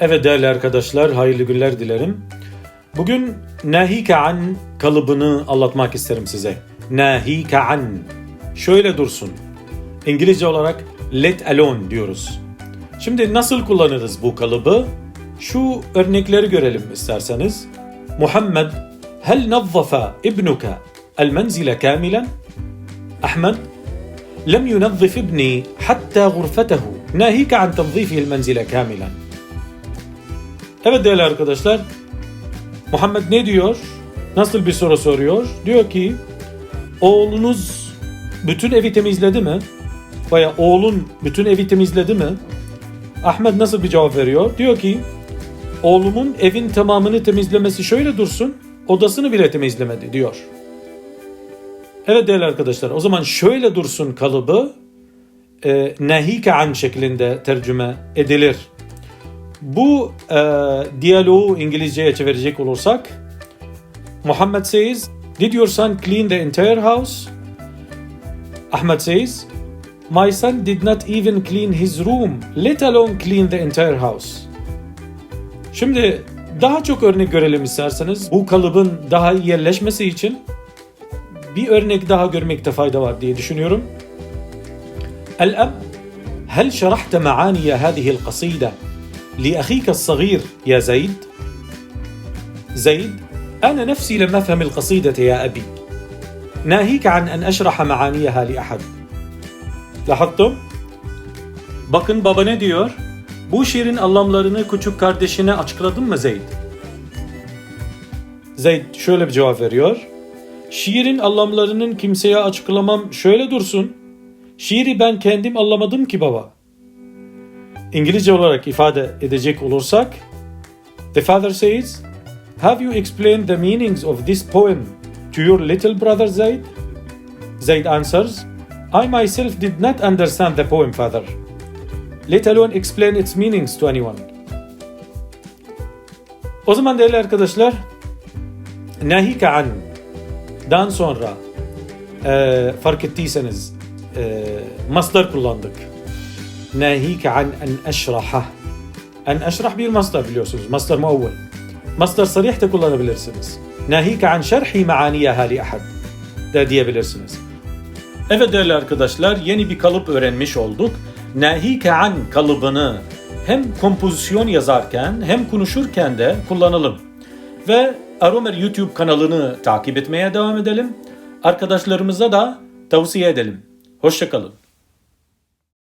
Evet değerli arkadaşlar, hayırlı günler dilerim. Bugün nahike an kalıbını anlatmak isterim size. Nahike an. Şöyle dursun. İngilizce olarak let alone diyoruz. Şimdi nasıl kullanırız bu kalıbı? Şu örnekleri görelim isterseniz. Muhammed, hel nazzafa ibnuka el menzile kamilen? Ahmet, lem yunazzif ibni hatta gurfetehu. Nehike an tevzifihil menzile kamilen. Evet değerli arkadaşlar. Muhammed ne diyor? Nasıl bir soru soruyor? Diyor ki oğlunuz bütün evi temizledi mi? Veya oğlun bütün evi temizledi mi? Ahmet nasıl bir cevap veriyor? Diyor ki oğlumun evin tamamını temizlemesi şöyle dursun odasını bile temizlemedi diyor. Evet değerli arkadaşlar o zaman şöyle dursun kalıbı e, nehike an şeklinde tercüme edilir. Bu e, diyaloğu İngilizceye çevirecek olursak Muhammed says Did your son clean the entire house? Ahmed says My son did not even clean his room, let alone clean the entire house. Şimdi daha çok örnek görelim isterseniz. Bu kalıbın daha iyi yerleşmesi için bir örnek daha görmekte fayda var diye düşünüyorum. الأب هل شرحت معاني هذه القصيدة لأخيك الصغير يا زيد؟ زيد أنا نفسي لم أفهم القصيدة يا أبي ناهيك عن أن أشرح معانيها لأحد Lahattım. Bakın baba ne diyor? Bu şiirin anlamlarını küçük kardeşine açıkladın mı Zeyd? Zeyd şöyle bir cevap veriyor. Şiirin anlamlarının kimseye açıklamam şöyle dursun. Şiiri ben kendim anlamadım ki baba. İngilizce olarak ifade edecek olursak, The father says, Have you explained the meanings of this poem to your little brother Zaid? Zaid answers, I myself did not understand the poem, father, let alone explain its meanings to anyone. O zaman değerli arkadaşlar, nahike an dan sonra e, fark ettiyseniz e, mastar kullandık. Nahike an en eşraha. En eşrah bir mastar biliyorsunuz. Mastar muavvel. Mastar sarih de kullanabilirsiniz. Nahike an şerhi maaniyeha li ahad de diyebilirsiniz. Evet değerli arkadaşlar yeni bir kalıp öğrenmiş olduk. Nahike an kalıbını hem kompozisyon yazarken hem konuşurken de kullanalım. Ve Aromer YouTube kanalını takip etmeye devam edelim. Arkadaşlarımıza da tavsiye edelim. Hoşçakalın.